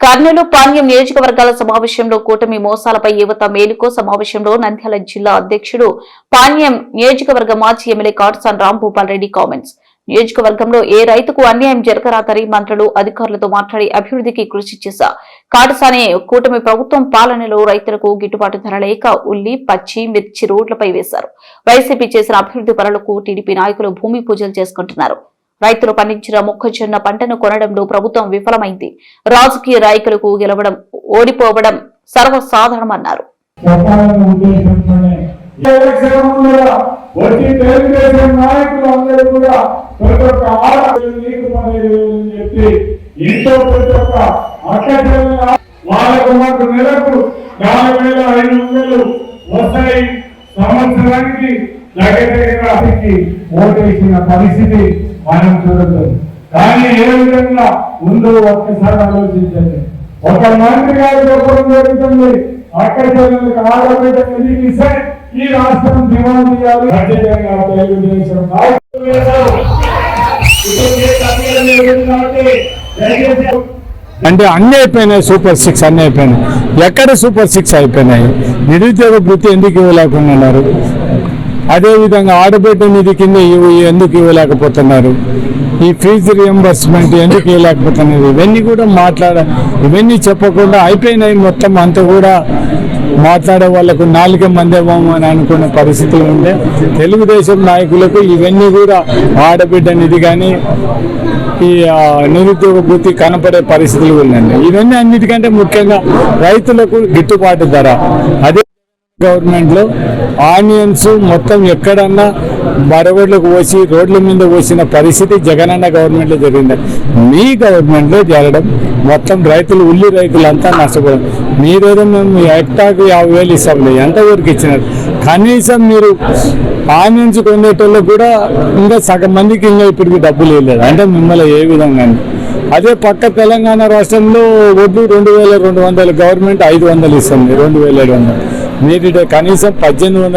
కర్నూలు పాణ్యం నియోజకవర్గాల సమావేశంలో కూటమి మోసాలపై యువత మేలుకో సమావేశంలో నంద్యాల జిల్లా అధ్యక్షుడు పాణ్యం నియోజకవర్గ మాజీ ఎమ్మెల్యే కాట్సాన్ రాంభూపాల్ రెడ్డి కామెంట్స్. నియోజకవర్గంలో ఏ రైతుకు అన్యాయం జరగరాదని మంత్రులు అధికారులతో మాట్లాడి అభివృద్ధికి కృషి చేశా. కాటసానే కూటమి ప్రభుత్వం పాలనలో రైతులకు గిట్టుబాటు ధర లేక ఉల్లి పచ్చి మిర్చి రోడ్లపై వేశారు. వైసీపీ చేసిన అభివృద్ధి పనులకు టీడీపీ నాయకులు భూమి పూజలు చేసుకుంటున్నారు. రైతులు పండించిన మొక్కజొన్న పంటను కొనడంలో ప్రభుత్వం విఫలమైంది. రాజకీయ నాయకులకు గెలవడం ఓడిపోవడం సర్వసాధారణమన్నారు. సంవత్సరానికి దగ్గర దగ్గర పరిస్థితి మనం చూడలేదు కానీ ఏ విధంగా ఉందో ఒక్కసారి ఆలోచించండి. ఒక మంత్రి గారి చెప్పడం జరుగుతుంది. అక్కడ చెల్లెలకు ఆడబిడ్డ ఈ రాష్ట్రం దివాళీ చేయాలి ఖచ్చితంగా తెలుగుదేశం అంటే అన్ని అయిపోయినాయి సూపర్ సిక్స్ అన్ని అయిపోయినాయి. ఎక్కడ సూపర్ సిక్స్ అయిపోయినాయి? నిరుద్యోగ వృత్తి ఎందుకు ఇవ్వలేకుండా ఉన్నారు? అదేవిధంగా ఆడబిడ్డ నిధి కింద ఎందుకు ఇవ్వలేకపోతున్నారు? ఈ ఫీజు రియంబర్స్మెంట్ ఎందుకు ఇవ్వలేకపోతున్నారు? ఇవన్నీ కూడా మాట్లాడ ఇవన్నీ చెప్పకుండా అయిపోయినాయి మొత్తం అంతా కూడా మాట్లాడే వాళ్ళకు నాలుగ మందేమో అని అనుకున్న పరిస్థితులు ఉండే. తెలుగుదేశం నాయకులకు ఇవన్నీ కూడా ఆడబిడ్డ నిధి కానీ ఈ నిరుద్యోగ వృత్తి కనపడే పరిస్థితులు ఉందండి ఇవన్నీ అన్నిటికంటే ముఖ్యంగా రైతులకు గిట్టుబాటు ధర. అదే గవర్నమెంట్లో ఆనియన్స్ మొత్తం ఎక్కడన్నా బరగొడ్లకు పోసి రోడ్ల మీద పోసిన పరిస్థితి జగనన్న గవర్నమెంట్లో జరిగింది. మీ గవర్నమెంట్లో జరగడం మొత్తం రైతులు ఉల్లి రైతులంతా నష్టపోయారు మీరేదో మేము హెక్టార్కి యాభై వేలు ఇస్తాంలే ఎంత ఊరికి ఇచ్చినారు? కనీసం మీరు ఆనియన్స్ కొనేటోళ్ళు కూడా ఇంకా సగం మందికి ఇంకా ఇప్పటికి డబ్బులు ఇవ్వలేదు. అంటే మిమ్మల్ని ఏ విధంగా అదే పక్క తెలంగాణ రాష్ట్రంలో ఒడ్డు రెండు వేల రెండు వందలు గవర్నమెంట్ ఐదు వందలు ఇస్తుంది రెండు వేల ఏడు వందలు. మీరు కనీసం పద్దెనిమిది వందలు